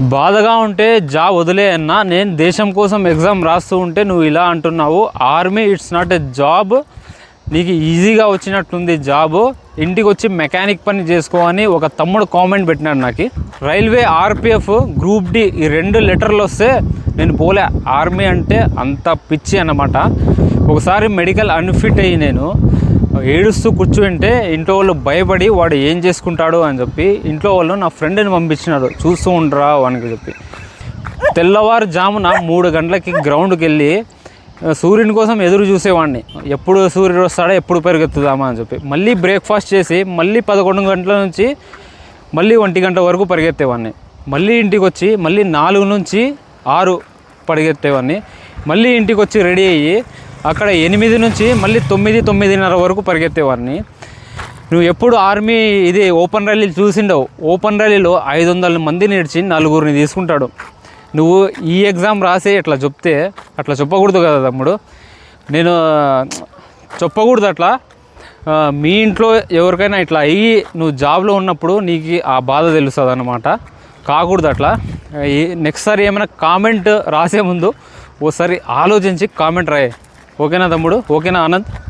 బాధగా ఉంటే జాబ్ వదిలే అన్న నేను దేశం కోసం ఎగ్జామ్ రాస్తూ ఉంటే నువ్వు ఇలా అంటున్నావు. Army it's not a job నీకు ఈజీగా వచ్చినట్టుంది జాబ్. ఇంటికి వచ్చి మెకానిక్ పని చేసుకో అని ఒక తమ్ముడు కామెంట్ పెట్టినాడు నాకు. రైల్వే ఆర్పిఎఫ్ గ్రూప్ డి ఈ రెండు లెటర్లు వస్తే నేను పోలే. ఆర్మీ అంటే అంత పిచ్చి అన్నమాట. ఒకసారి మెడికల్ అన్ఫిట్ అయ్యి నేను. ఏడుస్తూ కూర్చుంటే ఇంట్లో వాళ్ళు భయపడి వాడు ఏం చేసుకుంటాడు అని చెప్పి ఇంట్లో వాళ్ళు నా ఫ్రెండ్ని పంపించినారు. చూస్తూ ఉండరా వానికి చెప్పి. తెల్లవారుజామున మూడు గంటలకి గ్రౌండ్కి వెళ్ళి సూర్యుని కోసం ఎదురు చూసేవాడిని ఎప్పుడు సూర్యుడు వస్తాడో ఎప్పుడు పరిగెత్తుదామా? అని చెప్పి. మళ్ళీ బ్రేక్ఫాస్ట్ చేసి మళ్ళీ పదకొండు గంటల నుంచి మళ్ళీ ఒంటి గంట వరకు పరిగెత్తేవాడిని మళ్ళీ ఇంటికి వచ్చి మళ్ళీ నాలుగు నుంచి ఆరు పరిగెత్తేవాడిని మళ్ళీ ఇంటికి వచ్చి రెడీ అయ్యి అక్కడ ఎనిమిది నుంచి మళ్ళీ తొమ్మిది తొమ్మిదిన్నర వరకు పరిగెత్తేవాడిని నువ్వు ఎప్పుడు ఆర్మీ ఇది ఓపెన్ ర్యాలీ చూసిండవు. ఓపెన్ ర్యాలీలో ఐదు వందల మంది నిడిచి నలుగురిని తీసుకుంటాడు. నువ్వు ఈ ఎగ్జామ్ రాసి ఇట్లా చెప్తే అట్లా చెప్పకూడదు కదా తమ్ముడు. నేను చెప్పకూడదు అట్లా. మీ ఇంట్లో ఎవరికైనా ఇట్లా అయ్యి నువ్వు జాబ్లో ఉన్నప్పుడు నీకు ఆ బాధ తెలుస్తుంది అనమాట కాకూడదు అట్లా. నెక్స్ట్ సారి ఏమైనా కామెంట్ రాసే ముందు ఓసారి ఆలోచించి కామెంట్ రాయి. ఓకేనా తమ్ముడు? ఓకేనా ఆనంద్?